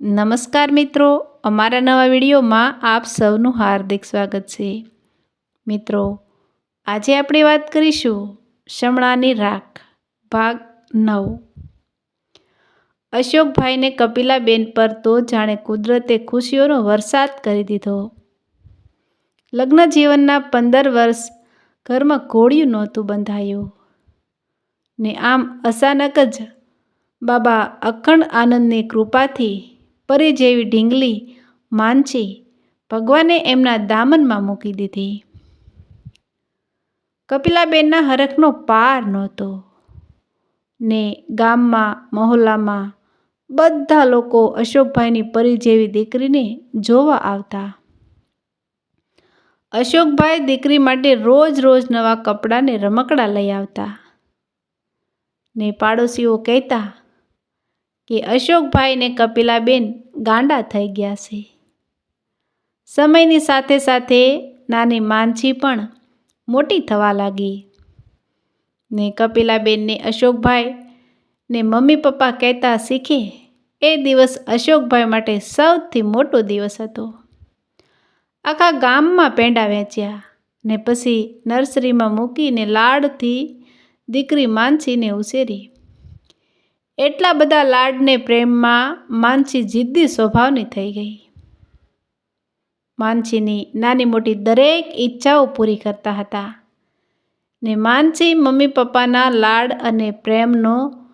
નમસ્કાર મિત્રો, અમારા નવા વિડીયોમાં આપ સૌનું હાર્દિક સ્વાગત છે. મિત્રો, આજે આપણે વાત કરીશું શમણાની રાખ, ભાગ નવ. અશોકભાઈને કપિલાબેન પર તો જાણે કુદરતે ખુશીઓનો વરસાદ કરી દીધો. લગ્ન જીવનના પંદર વર્ષ ઘરમાં ઘોડિયું નહોતું બંધાયું. ને આમ અચાનક જ બાબા અખંડ આનંદની કૃપાથી પરી જેવી ઢીંગલી માંછી ભગવાને એમના દામનમાં મૂકી દીધી. કપિલાબેનના હરખનો પાર નહોતો ને ગામમાં, મહોલ્લામાં બધા લોકો અશોકભાઈની પરી જેવી દીકરીને જોવા આવતા. અશોકભાઈ દીકરી માટે રોજ રોજ નવા કપડાં ને રમકડા લઈ આવતા ને પાડોશીઓ કહેતા કે અશોકભાઈને કપિલાબેન ગાંડા થઈ ગયા છે. સમયની સાથે સાથે નાની માનછી પણ મોટી થવા લાગી. ને કપિલાબેનને અશોકભાઈ ને મમ્મી પપ્પા કહેતા શીખે, એ દિવસ અશોકભાઈ માટે સૌથી મોટો દિવસ હતો. આખા ગામમાં પેંડા વેચ્યા ને પછી નર્સરીમાં મૂકીને લાડથી દીકરી માનસીને ઉછેરી. એટલા બધા લાડને પ્રેમમાં માનસી જિદ્દી સ્વભાવની થઈ ગઈ. માનસીની નાની મોટી દરેક ઈચ્છાઓ પૂરી કરતા હતા ને માનસી મમ્મી પપ્પાના લાડ અને પ્રેમનો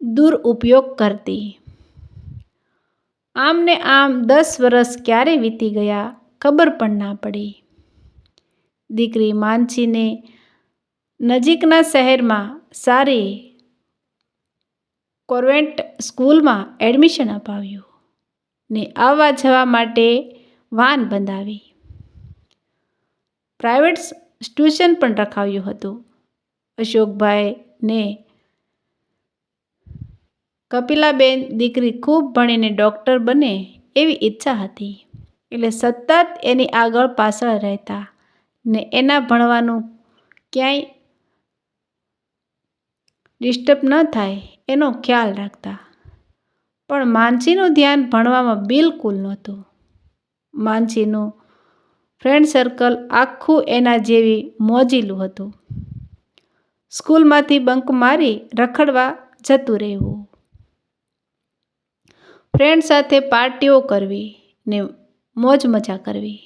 દુરુપયોગ કરતી. આમને આમ દસ વર્ષ ક્યારે વીતી ગયા ખબર પણ ના પડી. દીકરી માનસીને નજીકના શહેરમાં સારી કોન્વેન્ટ સ્કૂલમાં એડમિશન અપાવ્યું ને આવવા જવા માટે વાન બંધાવી. પ્રાઇવેટ ટ્યુશન પણ રખાવ્યું હતું. અશોકભાઈને કપિલાબેન દીકરી ખૂબ ભણીને ડૉક્ટર બને એવી ઈચ્છા હતી. એટલે સતત એની આગળ પાછળ રહેતા ને એના ભણવાનું ક્યાંય ડિસ્ટર્બ ન થાય. એનો ખ્યાલ રાખતા. પણ માનસીનું ધ્યાન ભણવામાં બિલકુલ નહોતું. માનસીનું ફ્રેન્ડ સર્કલ આખું એના જેવી મોજીલું હતું. સ્કૂલમાંથી બંક મારી રખડવા જતું રહેવું. ફ્રેન્ડ સાથે પાર્ટીઓ કરવી ને મોજ મજા કરવી.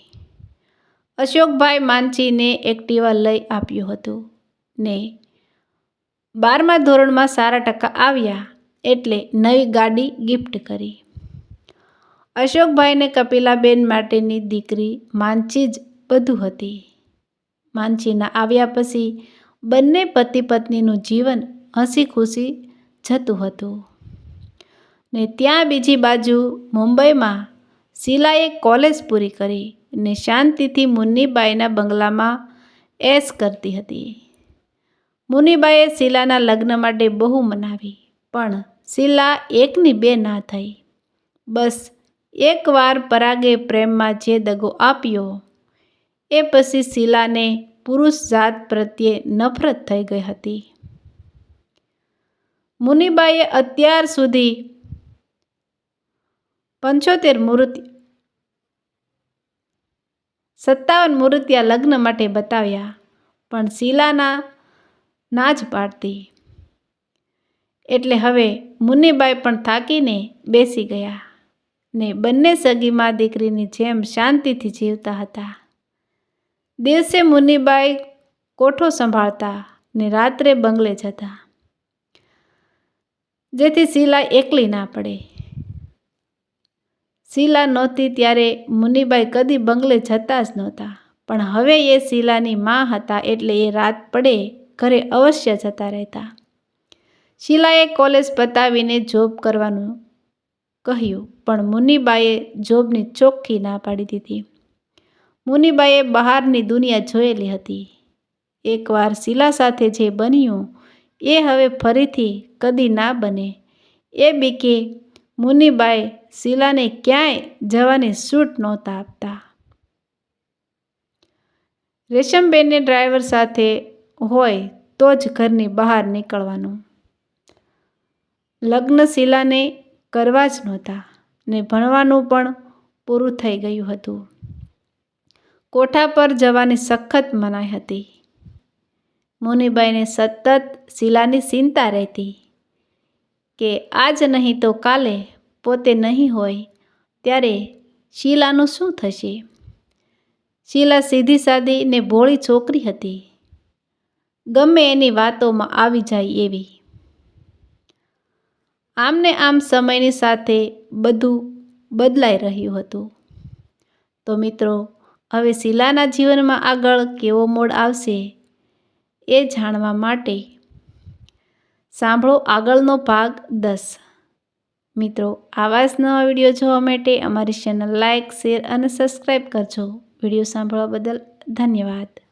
અશોકભાઈ માનસીને એક્ટિવા લઈ આપ્યું હતું ને બારમા ધોરણમાં સારા ટકા આવ્યા એટલે નવી ગાડી ગિફ્ટ કરી. અશોકભાઈને કપિલાબેન માટેની દીકરી માનચી જ બધું હતી. માનચીના આવ્યા પછી બંને પતિ પત્નીનું જીવન હસી ખુશી જતું હતું. ને ત્યાં બીજી બાજુ મુંબઈમાં શીલાએ કોલેજ પૂરી કરી ને શાંતિથી મુન્નીબાઈના બંગલામાં એશ કરતી હતી. મુનિબાઈએ શીલાના લગ્ન માટે બહુ મનાવી, પણ શીલા એકની બે ના થઈ. બસ એકવાર પરાગે પ્રેમમાં જે દગો આપ્યો, એ પછી શીલાને પુરુષ જાત પ્રત્યે નફરત થઈ ગઈ હતી. મુનિબાએ અત્યાર સુધી પંચોતેર મૂર્તિ, સત્તાવન મૂર્તિયા લગ્ન માટે બતાવ્યા, પણ શીલાના ના જ પાડતી. એટલે હવે મુનિબાઈ પણ થાકીને બેસી ગયા ને બંને સગીમાં દીકરીની જેમ શાંતિથી જીવતા હતા. દિવસે મુનિબાઈ કોઠો સંભાળતા ને રાત્રે બંગલે જતા. જેથી શીલા એકલી ના પડે. શીલા નહોતી ત્યારે મુનિબાઈ કદી બંગલે જતા જ નહોતા. પણ હવે એ શીલાની માં હતા એટલે એ રાત પડે ઘરે અવશ્ય જતા રહેતા. શીલાએ કોલેજ પતાવીને જોબ કરવાનું કહ્યું, પણ મુનિબાએ જોબની ચોખ્ખી ના પાડી દીધી. મુનિબાઈએ બહારની દુનિયા જોયેલી હતી. એકવાર શીલા સાથે જે બન્યું, એ હવે ફરીથી કદી ના બને. એ બીકે મુનિબાઈ શીલાને ક્યાંય જવાની છૂટ નહોતા આપતા. રેશમબેનને ડ્રાઈવર સાથે હોય તો જ ઘરની બહાર નીકળવાનું. લગ્ન શીલાને કરવા જ નહોતા ને ભણવાનું પણ પૂરું થઈ ગયું હતું. કોઠા પર જવાની સખત મનાઈ હતી. મુનિબાઈને સતત શીલાની ચિંતા રહેતી કે આજ નહીં તો કાલે પોતે નહીં હોય ત્યારે શીલાનું શું થશે? શીલા સીધી સાદી ને ભોળી છોકરી હતી. ગમે એની વાતોમાં આવી જાય એવી. આમને આમ સમયની સાથે બધું બદલાઈ રહ્યું હતું. તો મિત્રો, હવે શીલાના જીવનમાં આગળ કેવો મોડ આવશે એ જાણવા માટે સાંભળો આગળનો ભાગ દસ. મિત્રો, આવા જ નવા વીડિયો જોવા માટે અમારી ચેનલ લાઇક શેર અને સબસ્ક્રાઈબ કરજો. વીડિયો સાંભળવા બદલ ધન્યવાદ.